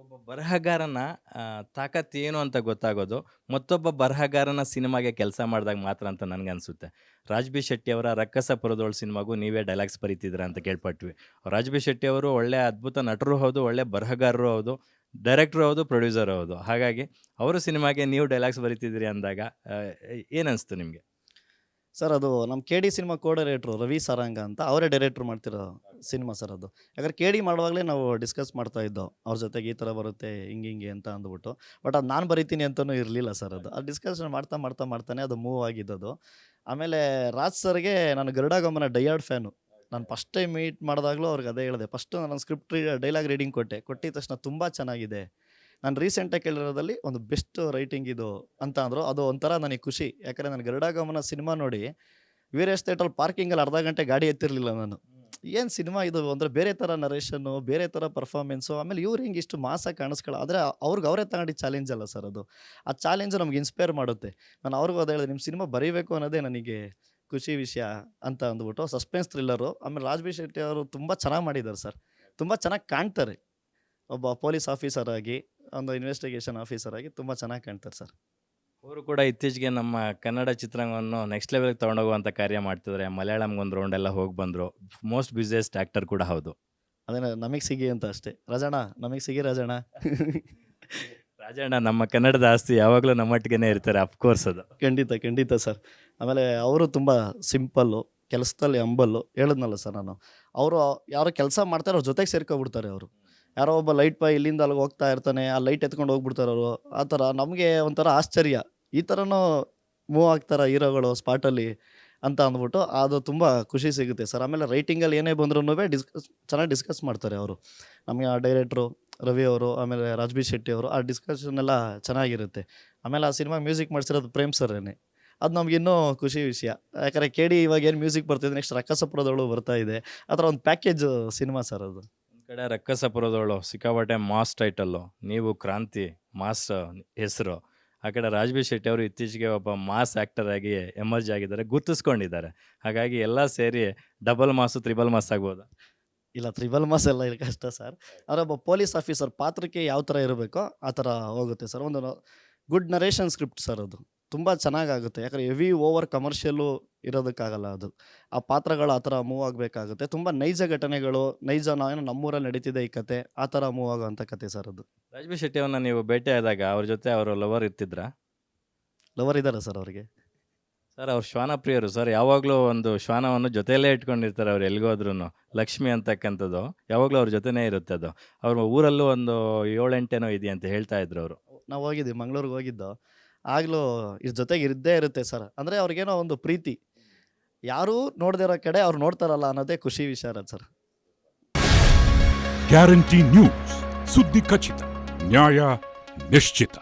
ಒಬ್ಬ ಬರಹಗಾರನ ತಾಕತ್ ಏನು ಅಂತ ಗೊತ್ತಾಗೋದು. ಮತ್ತೊಬ್ಬ ಬರಹಗಾರನ ಸಿನಿಮಾಗೆ ಕೆಲಸ ಮಾಡಿದಾಗ ಮಾತ್ರ ಅಂತ ನನಗನ್ಸುತ್ತೆ. ಅನಿಸುತ್ತೆ ರಾಜ್ಬಿ ಶೆಟ್ಟಿ ಅವರ ರಕ್ಕಸ ಪುರದೋಳ್ ಸಿನಿಮಾಗೂ ನೀವೇ ಡೈಲಾಗ್ಸ್ ಬರೀತಿದ್ರ ಅಂತ ಕೇಳ್ಪಟ್ವಿ. ರಾಜ್ಬಿ ಶೆಟ್ಟಿ ಅವರು ಒಳ್ಳೆ ಅದ್ಭುತ ನಟರು ಹೌದು, ಒಳ್ಳೆ ಬರಹಗಾರರು ಹೌದು, ಡೈರೆಕ್ಟ್ರು ಹೌದು, ಪ್ರೊಡ್ಯೂಸರ್ ಹೌದು. ಹಾಗಾಗಿ ಅವರು ಸಿನಿಮಾಗೆ ನೀವು ಡೈಲಾಗ್ಸ್ ಬರೀತಿದ್ದೀರಿ ಅಂದಾಗ ಏನಿಸ್ತು ನಿಮಗೆ? ಸರ್, ಅದು ನಮ್ಮ K D cinema co director Ravi Saranga ಅಂತ, ಅವರೇ ಡೈರೆಕ್ಟ್ರ್ ಮಾಡ್ತಿರೋ ಸಿನಿಮಾ ಸರ್ ಅದು. ಯಾಕಂದ್ರೆ ಕೆ ಡಿ ಮಾಡುವಾಗಲೇ ನಾವು ಡಿಸ್ಕಸ್ ಮಾಡ್ತಾ ಇದ್ದೋ, ಅವ್ರ ಜೊತೆಗೆ ಈ ಥರ ಬರುತ್ತೆ, ಹಿಂಗೆ ಹಿಂಗೆ ಅಂತ ಅಂದ್ಬಿಟ್ಟು. ಬಟ್ ಅದು ನಾನು ಬರಿತೀನಿ ಅಂತಲೂ ಇರಲಿಲ್ಲ ಸರ್ ಅದು. ಅದು ಡಿಸ್ಕಷನ್ ಮಾಡ್ತಾ ಮಾಡ್ತಾ ಮಾಡ್ತಾನೆ ಅದು ಮೂವ್ ಆಗಿದ್ದದು ಆಮೇಲೆ ರಾಜ್ ಸರ್ಗೆ ನಾನು ಗರುಡಾಗಮನ ಡೈಯಾರ್ಡ್ ಫ್ಯಾನು. ನಾನು ಫಸ್ಟ್ ಟೈಮ್ ಮೀಟ್ ಮಾಡಿದಾಗಲೂ ಅವ್ರಿಗೆ ಅದೇ ಹೇಳಿದೆ. ಫಸ್ಟು ನಾನು ಸ್ಕ್ರಿಪ್ಟ್ ಡೈಲಾಗ್ ರೀಡಿಂಗ್ ಕೊಟ್ಟೆ. ಕೊಟ್ಟಿದ ತಕ್ಷಣ ತುಂಬ ಚೆನ್ನಾಗಿದೆ. ನಾನು ರೀಸೆಂಟಾಗಿ ಕೇಳಿರೋದಲ್ಲಿ ಒಂದು ಬೆಸ್ಟ್ ರೈಟಿಂಗ್ ಇದು ಅಂತ ಅಂದರು. ಅದು ಒಂಥರ ನನಗೆ ಖುಷಿ. ಯಾಕಂದರೆ ನಾನು ಗರುಡಾಗಮನ ಸಿನಿಮಾ ನೋಡಿ ವೀರೇಶ್ ಥಿಯೇಟ್ರಲ್ಲಿ ಪಾರ್ಕಿಂಗಲ್ಲಿ ಅರ್ಧ ಗಂಟೆ ಗಾಡಿ ಎತ್ತಿರಲಿಲ್ಲ ನಾನು. ಏನು ಸಿನಿಮಾ ಇದು ಅಂದರೆ ಬೇರೆ ಥರ ನರೇಷನ್ನು ಬೇರೆ ಥರ ಪರ್ಫಾರ್ಮೆನ್ಸು ಆಮೇಲೆ ಇವ್ರು ಹಿಂಗೆ ಇಷ್ಟು ಮಾಸಾಗಿ ಕಾಣಿಸ್ಕೊಳ್ಳೋ ಆದರೆ ಅವ್ರಿಗೆ ಅವರೇ ತಗೊಂಡು ಚಾಲೆಂಜ್ ಅಲ್ಲ ಸರ್ ಅದು. ಆ ಚಾಲೆಂಜ್ ನಮ್ಗೆ ಇನ್ಸ್ಪೈರ್ ಮಾಡುತ್ತೆ. ನಾನು ಅವ್ರಿಗೂ ಅದೇ ಹೇಳಿದೆ ನಿಮ್ಮ ಸಿನಿಮಾ ಬರೀಬೇಕು ಅನ್ನೋದೇ ನನಗೆ ಖುಷಿ ವಿಷಯ ಅಂತ ಅಂದ್ಬಿಟ್ಟು ಸಸ್ಪೆನ್ಸ್ ಥ್ರಿಲ್ಲರು ಆಮೇಲೆ ರಾಜ್ಬಿ ಶೆಟ್ಟಿ ಅವರು ತುಂಬ ಚೆನ್ನಾಗಿ ಮಾಡಿದ್ದಾರೆ ಸರ್ ತುಂಬ ಚೆನ್ನಾಗಿ ಕಾಣ್ತಾರೆ. ಒಬ್ಬ ಪೊಲೀಸ್ ಆಫೀಸರ್ ಆಗಿ. ಒಂದು ಇನ್ವೆಸ್ಟಿಗೇಷನ್ ಆಫೀಸರ್ ಆಗಿ ತುಂಬ ಚೆನ್ನಾಗಿ ಕಾಣ್ತಾರೆ ಸರ್. ಅವರು ಕೂಡ ಇತ್ತೀಚೆಗೆ ನಮ್ಮ ಕನ್ನಡ ಚಿತ್ರರಂಗವನ್ನು ನೆಕ್ಸ್ಟ್ ಲೆವೆಲ್ಗೆ ತೊಗೊಂಡೋಗುವಂಥ ಕಾರ್ಯ ಮಾಡ್ತಿದ್ದಾರೆ. ಮಲಯಾಳಂಗೆ ಒಂದು ರೌಂಡ್ ಎಲ್ಲ ಹೋಗಿ ಬಂದರು. ಮೋಸ್ಟ್ ಬ್ಯುಸಿಯೆಸ್ಟ್ ಆ್ಯಕ್ಟರ್ ಕೂಡ ಹೌದು. ಅದೇ ನಮಗೆ ಸಿಗಿ ಅಂತ ಅಷ್ಟೇ. ರಾಜಣ್ಣ ನಮಗೆ ಸಿಗಿ ರಾಜಣ್ಣ. ರಾಜಣ್ಣ ನಮ್ಮ ಕನ್ನಡದ ಆಸ್ತಿ ಯಾವಾಗಲೂ ನಮ್ಮೊಟ್ಟಿಗೆ ಇರ್ತಾರೆ ಅಫ್ಕೋರ್ಸ್ ಅದು. ಖಂಡಿತ ಖಂಡಿತ ಸರ್. ಆಮೇಲೆ ಅವರು ತುಂಬ ಸಿಂಪಲ್ಲು ಕೆಲಸದಲ್ಲಿ ಅಂಬಲ್ಲು ಹೇಳಿದ್ನಲ್ಲ ಸರ್ ನಾನು. ಅವರು ಯಾರು ಕೆಲಸ ಮಾಡ್ತಾರೆ ಅವ್ರ ಜೊತೆಗೆ ಸೇರ್ಕೊಬಿಡ್ತಾರೆ ಅವರು. ಯಾರೋ ಒಬ್ಬ ಲೈಟ್ ಬಾಯ್ ಇಲ್ಲಿಂದ ಅಲ್ಲಿಗೆ ಹೋಗ್ತಾ ಇರ್ತಾನೆ, ಆ ಲೈಟ್ ಎತ್ಕೊಂಡು ಹೋಗ್ಬಿಡ್ತಾರೆ ಅವರು. ಆ ಥರ ನಮಗೆ ಒಂಥರ ಆಶ್ಚರ್ಯ. ಈ ಥರನೂ ಮೂವ್ ಆಗ್ತಾರೆ ಹೀರೋಗಳು ಸ್ಪಾಟಲ್ಲಿ ಅಂತ ಅಂದ್ಬಿಟ್ಟು ಅದು ತುಂಬ ಖುಷಿ ಸಿಗುತ್ತೆ ಸರ್. ಆಮೇಲೆ ರೈಟಿಂಗಲ್ಲಿ ಏನೇ ಬಂದ್ರೂ ಡಿಸ್ಕಸ್ ಚೆನ್ನಾಗಿ ಡಿಸ್ಕಸ್ ಮಾಡ್ತಾರೆ ಅವರು. ನಮಗೆ ಆ ಡೈರೆಕ್ಟ್ರು ರವಿ ಅವರು, ಆಮೇಲೆ ರಾಜ್ಬಿ ಶೆಟ್ಟಿ ಅವರು, ಆ ಡಿಸ್ಕಷನ್ ಎಲ್ಲ ಚೆನ್ನಾಗಿರುತ್ತೆ. ಆಮೇಲೆ ಆ ಸಿನಿಮಾ ಮ್ಯೂಸಿಕ್ ಮಾಡಿಸಿರೋದು ಪ್ರೇಮ್ ಸರ್ನೇ ಅದು ನಮ್ಗೆ ಇನ್ನೂ ಖುಷಿ ವಿಷಯ. ಯಾಕಂದರೆ ಕೇಳಿ ಇವಾಗ ಏನು ಮ್ಯೂಸಿಕ್ ಬರ್ತಿದೆ ನೆಕ್ಸ್ಟ್ ರಕ್ಕಸಪುರದವಳು ಬರ್ತಾ ಇದೆ. ಆ ಥರ ಒಂದು ಪ್ಯಾಕೇಜ್ ಸಿನಿಮಾ ಸರ್ ಅದು. ಕಡೆ ರಕ್ಕಸಪುರದವಳು, ಸಿಕ್ಕಾಪಟ್ಟೆ ಮಾಸ್ ಟೈಟಲ್ಲು, ನೀವು ಕ್ರಾಂತಿ, ಮಾಸ್ ಹೆಸರು. ಆ ಕಡೆ ರಾಜ್ಬಿ ಶೆಟ್ಟಿ ಅವರು ಇತ್ತೀಚೆಗೆ ಒಬ್ಬ ಮಾಸ್ ಆ್ಯಕ್ಟರ್ ಆಗಿ ಎಮರ್ಜ್ ಆಗಿದ್ದಾರೆ, ಗುರ್ತಿಸ್ಕೊಂಡಿದ್ದಾರೆ. ಹಾಗಾಗಿ ಎಲ್ಲ ಸೇರಿ ಡಬಲ್ ಮಾಸು, ತ್ರಿಬಲ್ ಮಾಸ್ ಆಗ್ಬೋದು? ಇಲ್ಲ, ತ್ರಿಬಲ್ ಮಾಸ್ ಎಲ್ಲ ಇಲ್ಲ ಕಷ್ಟ ಸರ್. ಅವರೊಬ್ಬ ಪೊಲೀಸ್ ಆಫೀಸರ್, ಪಾತ್ರಕ್ಕೆ ಯಾವ ಥರ ಇರಬೇಕೋ ಆ ಥರ ಹೋಗುತ್ತೆ ಸರ್. ಒಂದು ಗುಡ್ ನರೇಷನ್ ಸ್ಕ್ರಿಪ್ಟ್ ಸರ್ ಅದು. ತುಂಬ ಚೆನ್ನಾಗಾಗುತ್ತೆ. ಯಾಕಂದರೆ ಹೆವಿ ಓವರ್ ಕಮರ್ಷಿಯಲ್ಲು ಇರೋದಕ್ಕಾಗಲ್ಲ ಅದು. ಆ ಪಾತ್ರಗಳು ಆ ಥರ ಮೂವ್ ಆಗಬೇಕಾಗುತ್ತೆ. ತುಂಬ ನೈಜ ಘಟನೆಗಳು ನೈಜ ಏನೋ ನಮ್ಮೂರಲ್ಲಿ ನಡೀತಿದೆ ಈ ಕತೆ ಆ ಥರ ಮೂವ್ ಆಗೋವಂಥ ಕತೆ ಸರ್ ಅದು. ರಾಜ್ಬಿ ಶೆಟ್ಟಿ ಅವ್ರನ್ನ ನೀವು ಭೇಟಿ ಆದಾಗ ಅವ್ರ ಜೊತೆ ಅವರು ಲವರ್ ಇರ್ತಿದ್ರ? ಲವರ್ ಇದ್ದಾರೆ ಸರ್ ಅವರಿಗೆ. ಸರ್ ಅವ್ರು ಶ್ವಾನ ಪ್ರಿಯರು ಸರ್. ಯಾವಾಗಲೂ ಒಂದು ಶ್ವಾನವನ್ನು ಜೊತೆಯಲ್ಲೇ ಇಟ್ಕೊಂಡಿರ್ತಾರೆ ಅವ್ರು ಎಲ್ಲಿಗೋದ್ರೂ ಲಕ್ಷ್ಮಿ ಅಂತಕ್ಕಂಥದ್ದು. ಯಾವಾಗಲೂ ಅವ್ರ ಜೊತೆನೇ ಇರುತ್ತೆ ಅದು. ಅವ್ರ ಊರಲ್ಲೂ ಒಂದು ಏಳೆಂಟೇನೋ ಇದೆ ಅಂತ ಹೇಳ್ತಾ ಇದ್ರು ಅವರು. ನಾವು ಹೋಗಿದ್ವಿ ಮಂಗ್ಳೂರಿಗೆ ಹೋಗಿದ್ದು. ಆಗಲೂ ಇದ್ರ ಜೊತೆಗೆ ಇದ್ದೇ ಇರುತ್ತೆ ಸರ್. ಅಂದರೆ ಅವ್ರಿಗೇನೋ ಒಂದು ಪ್ರೀತಿ. ಯಾರೂ ನೋಡದೇ ಇರೋ ಕಡೆ ಅವ್ರು ನೋಡ್ತಾರಲ್ಲ ಅನ್ನೋದೇ ಖುಷಿ ವಿಚಾರ ಸರ್. Guarantee news. ಸುದ್ದಿ ಖಚಿತ, ನ್ಯಾಯ ನಿಶ್ಚಿತ.